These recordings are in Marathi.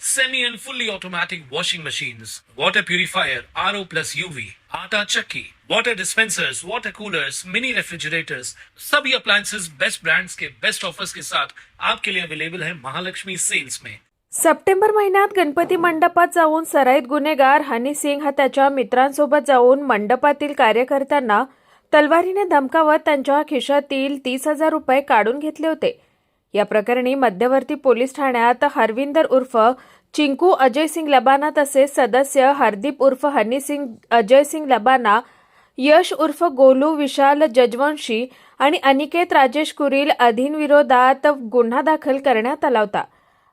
semi and fully automatic washing machines, water purifier, RO plus UV, आटा चक्की, water dispensers, water coolers, mini refrigerators, सभी appliances बेस्ट ब्रांड्स के बेस्ट ऑफर्स के साथ आपके लिए अवेलेबल है महालक्ष्मी सेल्स में सप्टेंबर महिन्यात गणपती मंडपात जाऊन सराईत गुन्हेगार हनी सिंग हा त्याच्या मित्रांसोबत जाऊन मंडपातील कार्यकर्त्यांना तलवारीने धमकावत त्यांच्या खिशातील तीस हजार रुपये काढून घेतले होते. या प्रकरणी मध्यवर्ती पोलीस ठाण्यात हरविंदर उर्फ चिंकू अजय सिंग लबाना तसेच सदस्य हरदीप उर्फ हनी सिंग अजय सिंग लबाना यश उर्फ गोलू विशाल जजवंशी आणि अनिकेत राजेश कुरील अधीनविरोधात गुन्हा दाखल करण्यात आला होता.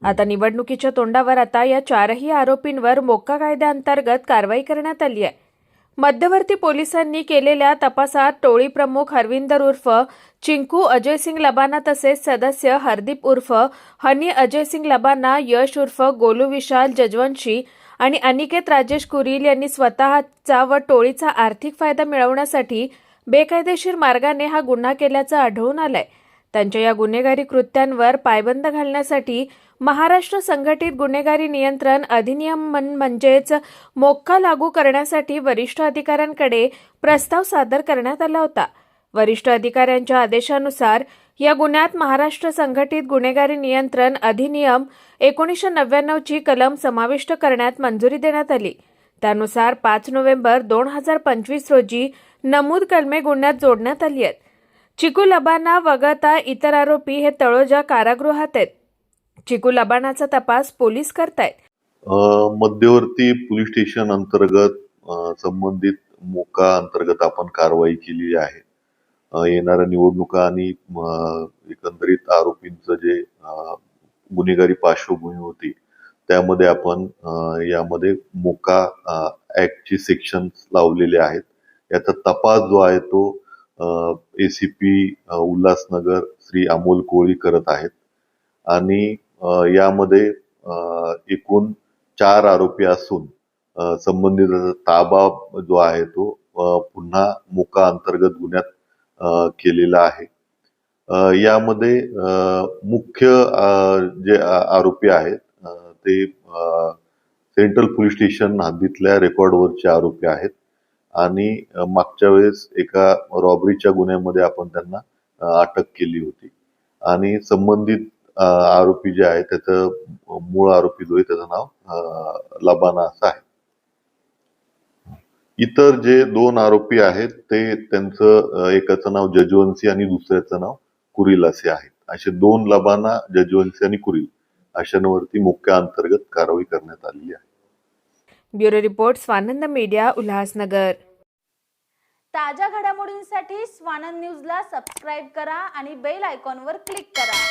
आता निवडणुकीच्या तोंडावर आता या चारही आरोपींवर मोक्का कायद्याअंतर्गत कारवाई करण्यात आली आहे. मध्यवर्ती पोलिसांनी केलेल्या तपासात टोळी प्रमुख हरविंदर उर्फ चिंकू अजय सिंग लबाना तसेच सदस्य हरदीप उर्फ हनी अजय सिंग लबाना यश उर्फ गोलू विशाल जजवंशी आणि अनिकेत राजेश कुरील यांनी स्वतःचा व टोळीचा आर्थिक फायदा मिळवण्यासाठी बेकायदेशीर मार्गाने हा गुन्हा केल्याचं आढळून आलंय. त्यांच्या या गुन्हेगारी कृत्यांवर पायबंद घालण्यासाठी महाराष्ट्र संघटित गुन्हेगारी नियंत्रण अधिनियम म्हणजेच मोक्का लागू करण्यासाठी वरिष्ठ अधिकाऱ्यांकडे प्रस्ताव सादर करण्यात आला होता. वरिष्ठ अधिकाऱ्यांच्या आदेशानुसार या गुन्ह्यात महाराष्ट्र संघटित गुन्हेगारी नियंत्रण अधिनियम एकोणीसशे नव्याण्णवची कलम समाविष्ट करण्यात मंजुरी देण्यात आली. त्यानुसार पाच नोव्हेंबर दोन हजार पंचवीस रोजी नमूद कलमे गुन्ह्यात जोडण्यात आली आहेत. चिकू लबाना वगळता इतर आरोपी हे तळोजा कारागृहात आहेत. चिकू लबानाचा तपास पोलीस करतायत. मध्यवर्ती पोलीस स्टेशन अंतर्गत संबंधित मोका अंतर्गत आपण कारवाई केली आहे. येणाऱ्या निवडणुका आणि एकंदरीत आरोपींचं जे गुन्हेगारी पार्श्वभूमी होती त्यामध्ये आपण यामध्ये मोका ऍक्टची सेक्शन लावलेले आहेत. याचा तपास जो आहे तो एसीपी उल्हासनगर श्री अमोल कोळी करत आहेत. आणि यामध्ये एकूण चार आरोपी असून संबंधित ताबा जो आहे तो पुन्हा मोका अंतर्गत गुन्ह्यात केलेला आहे. यामध्ये मुख्य जे आरोपी आहेत ते सेंट्रल पोलीस स्टेशन हद्दीतल्या रेकॉर्डवरचे आरोपी आहेत आणि मागच्या वेळेस एका रॉबरीच्या गुन्ह्यामध्ये आपण त्यांना अटक केली होती. आणि संबंधित आरोपी जे आहे त्याचं मूळ आरोपी जो आहे त्याचं नाव लबाना असं आहे. इतर जे दोन आरोपी आहेत ते त्यांचं एकाचं नाव जजवंशी आणि दुसऱ्याचं नाव कुरील असे आहेत. असे दोन लबाना जजवंशी आणि कुरील अशांवरती मुख्य अंतर्गत कारवाई करण्यात आलेली आहे. Bureau report Swanand media Ulhasnagar. ताज्या घडामोडींसाठी स्वानंद न्यूजला सबस्क्राईब करा आणि बेल आयकॉनवर क्लिक करा.